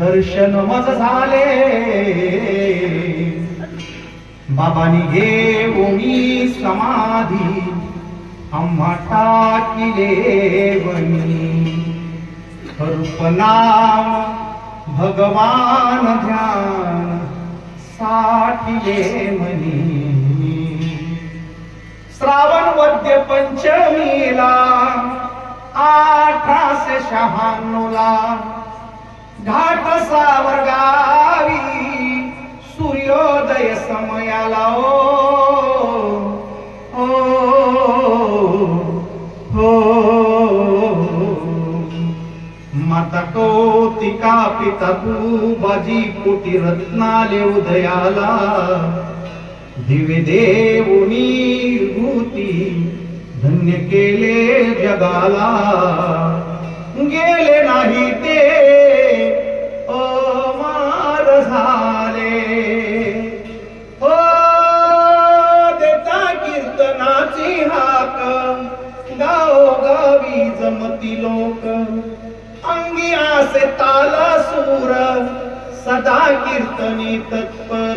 दर्शन मज झाले. बाबानी घेऊनी समाधी आम्हा टाकिले वनी कल्पना भगवान ध्यान साठिले मनी श्रावण वद्य पंचमीला अठराशे शहाण्णवला सूर्योदय समयाला ओ हो हो. माता कौतिका पिता तू बाजी कोटी रत्नाले उदयाला. दिवे देवनी भूती धन्य केले जगाला. गावोगावी जमती लोक? अंगी आसे ताला सूर सदा कीर्तनी तत्पर.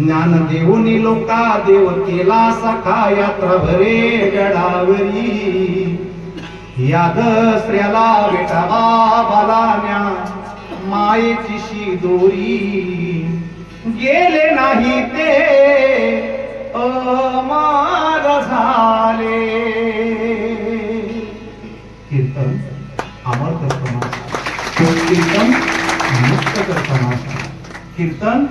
ज्ञान देऊनी लोका देव केला सखा यात्रा भरे गडावरी. या दसऱ्याला बेटावा बालान्या मायेची दोरी. गेले नाही ते. अमार झाले. कीर्तन अमर करतो कीर्तन मुक्त करतो कीर्तन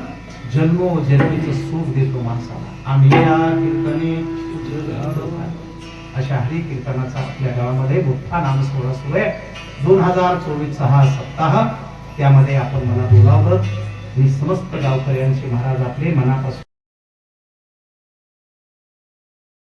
जन्मो जन्मीचं सुख देतो माणसाला. आम्ही या कीर्तने अशा हरी कीर्तनाचा आपल्या गावामध्ये मोठा नामस्मरण सुरू आहे. दोन हजार चोवीस सहा सप्ताह. त्यामध्ये आपण मला बोलावलं मी समस्त गावकऱ्यांचे महाराज आपले मनापासून